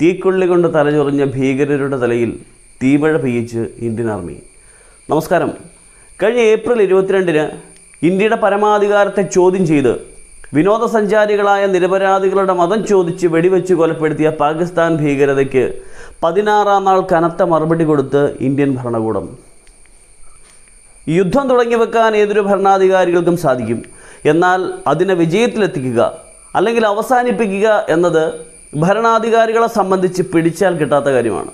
തീക്കൊള്ളി കൊണ്ട് തലചൊറിഞ്ഞ ഭീകരരുടെ തലയിൽ തീമഴ പെയ്യിച്ച് ഇന്ത്യൻ ആർമി. നമസ്കാരം. കഴിഞ്ഞ ഏപ്രിൽ ഇരുപത്തിരണ്ടിന് ഇന്ത്യയുടെ പരമാധികാരത്തെ ചോദ്യം ചെയ്ത് വിനോദസഞ്ചാരികളായ നിരപരാധികളുടെ മതം ചോദിച്ച് വെടിവെച്ച് കൊലപ്പെടുത്തിയ പാകിസ്ഥാൻ ഭീകരതയ്ക്ക് പതിനാറാം നാൾ കനത്ത മറുപടി കൊടുത്ത് ഇന്ത്യൻ ഭരണകൂടം. യുദ്ധം തുടങ്ങി വെക്കാൻ ഏതൊരു ഭരണാധികാരികൾക്കും സാധിക്കും. എന്നാൽ അതിനെ വിജയത്തിലെത്തിക്കുക അല്ലെങ്കിൽ അവസാനിപ്പിക്കുക എന്നത് ഭരണാധികാരികളെ സംബന്ധിച്ച് പിടിച്ചാൽ കിട്ടാത്ത കാര്യമാണ്.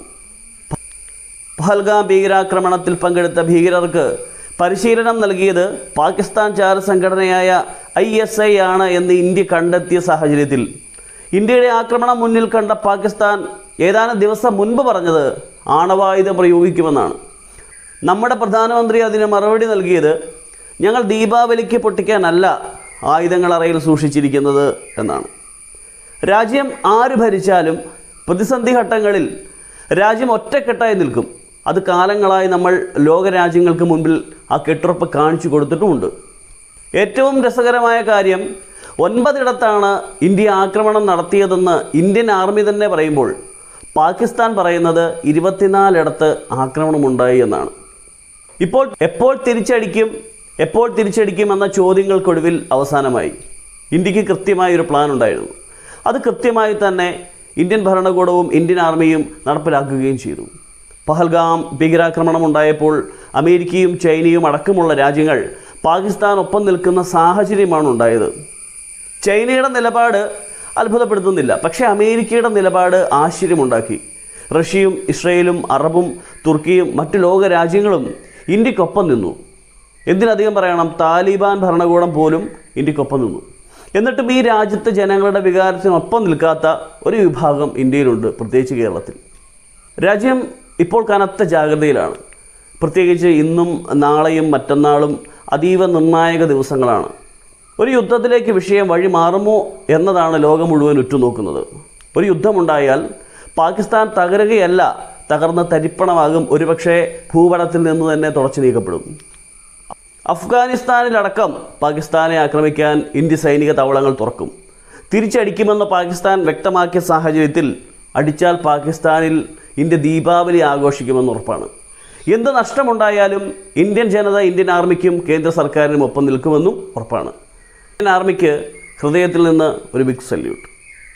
പഹൽഗാം ഭീകരാക്രമണത്തിൽ പങ്കെടുത്ത ഭീകരർക്ക് പരിശീലനം നൽകിയത് പാകിസ്ഥാൻ ചാര സംഘടനയായ ഐ എസ് ഐ ആണ് എന്ന് ഇന്ത്യ കണ്ടെത്തിയ സാഹചര്യത്തിൽ. ഇന്ത്യയുടെ ആക്രമണം മുന്നിൽ കണ്ട പാകിസ്ഥാൻ ഏതാനും ദിവസം മുൻപ് പറഞ്ഞത് ആണവായുധം പ്രയോഗിക്കുമെന്നാണ്. നമ്മുടെ പ്രധാനമന്ത്രി അതിന് മറുപടി നൽകിയത് ഞങ്ങൾ ദീപാവലിക്ക് പൊട്ടിക്കാനല്ല ആയുധങ്ങൾ അറയിൽ സൂക്ഷിച്ചിരിക്കുന്നത് എന്നാണ്. രാജ്യം ആര് ഭരിച്ചാലും പ്രതിസന്ധി ഘട്ടങ്ങളിൽ രാജ്യം ഒറ്റക്കെട്ടായി നിൽക്കും. അത് കാലങ്ങളായി നമ്മൾ ലോകരാജ്യങ്ങൾക്ക് മുൻപിൽ ആ കെട്ടുറപ്പ് കാണിച്ചു കൊടുത്തിട്ടുമുണ്ട്. ഏറ്റവും രസകരമായ കാര്യം ഒൻപതിടത്താണ് ഇന്ത്യ ആക്രമണം നടത്തിയതെന്ന് ഇന്ത്യൻ ആർമി തന്നെ പറയുമ്പോൾ പാകിസ്ഥാൻ പറയുന്നത് ഇരുപത്തിനാലിടത്ത് ആക്രമണമുണ്ടായി എന്നാണ്. ഇപ്പോൾ എപ്പോൾ തിരിച്ചടിക്കും എപ്പോൾ തിരിച്ചടിക്കും എന്ന ചോദ്യങ്ങൾക്കൊടുവിൽ അവസാനമായി. ഇന്ത്യയ്ക്ക് കൃത്യമായ ഒരു പ്ലാൻ ഉണ്ടായിരുന്നു അത് കൃത്യമായി തന്നെ ഇന്ത്യൻ ഭരണകൂടവും ഇന്ത്യൻ ആർമിയും നടപ്പിലാക്കുകയും ചെയ്തു. പഹൽഗാം ഭീകരാക്രമണം ഉണ്ടായപ്പോൾ അമേരിക്കയും ചൈനയും അടക്കമുള്ള രാജ്യങ്ങൾ പാകിസ്ഥാൻ ഒപ്പം നിൽക്കുന്ന സാഹചര്യമാണ് ഉണ്ടായത്. ചൈനയുടെ നിലപാട് അത്ഭുതപ്പെടുത്തുന്നില്ല. പക്ഷേ അമേരിക്കയുടെ നിലപാട് ആശ്ചര്യമുണ്ടാക്കി. റഷ്യയും ഇസ്രയേലും അറബും തുർക്കിയും മറ്റു ലോക രാജ്യങ്ങളും ഇന്ത്യക്കൊപ്പം നിന്നു. എന്തിനധികം പറയണം താലിബാൻ ഭരണകൂടം പോലും ഇന്ത്യക്കൊപ്പം നിന്നു. എന്നിട്ടും ഈ രാജ്യത്തെ ജനങ്ങളുടെ വികാരത്തിനൊപ്പം നിൽക്കാത്ത ഒരു വിഭാഗം ഇന്ത്യയിലുണ്ട് പ്രത്യേകിച്ച് കേരളത്തിൽ. രാജ്യം ഇപ്പോൾ കനത്ത ജാഗ്രതയിലാണ്. പ്രത്യേകിച്ച് ഇന്നും നാളെയും മറ്റന്നാളും അതീവ നിർണായക ദിവസങ്ങളാണ്. ഒരു യുദ്ധത്തിലേക്ക് വിഷയം വഴി മാറുമോ എന്നതാണ് ലോകം മുഴുവൻ ഉറ്റുനോക്കുന്നത്. ഒരു യുദ്ധമുണ്ടായാൽ പാകിസ്ഥാൻ തകരുകയല്ല തകർന്ന് തരിപ്പണമാകും. ഒരുപക്ഷെ ഭൂപടത്തിൽ നിന്ന് തന്നെ തുടച്ചു നീക്കപ്പെടും. അഫ്ഗാനിസ്ഥാനിലടക്കം പാകിസ്ഥാനെ ആക്രമിക്കാൻ ഇന്ത്യ സൈനിക താവളങ്ങൾ തുറക്കും. തിരിച്ചടിക്കുമെന്ന് പാകിസ്ഥാൻ വ്യക്തമാക്കിയ സാഹചര്യത്തിൽ അടിച്ചാൽ പാകിസ്ഥാനിൽ ഇന്ത്യ ദീപാവലി ആഘോഷിക്കുമെന്ന് ഉറപ്പാണ്. എന്ത് നഷ്ടമുണ്ടായാലും ഇന്ത്യൻ ജനത ഇന്ത്യൻ ആർമിക്കും കേന്ദ്ര സർക്കാരിനും ഒപ്പം നിൽക്കുമെന്നും ഉറപ്പാണ്. ഇന്ത്യൻ ആർമിക്ക് ഹൃദയത്തിൽ നിന്ന് ഒരു ബിഗ് സല്യൂട്ട്.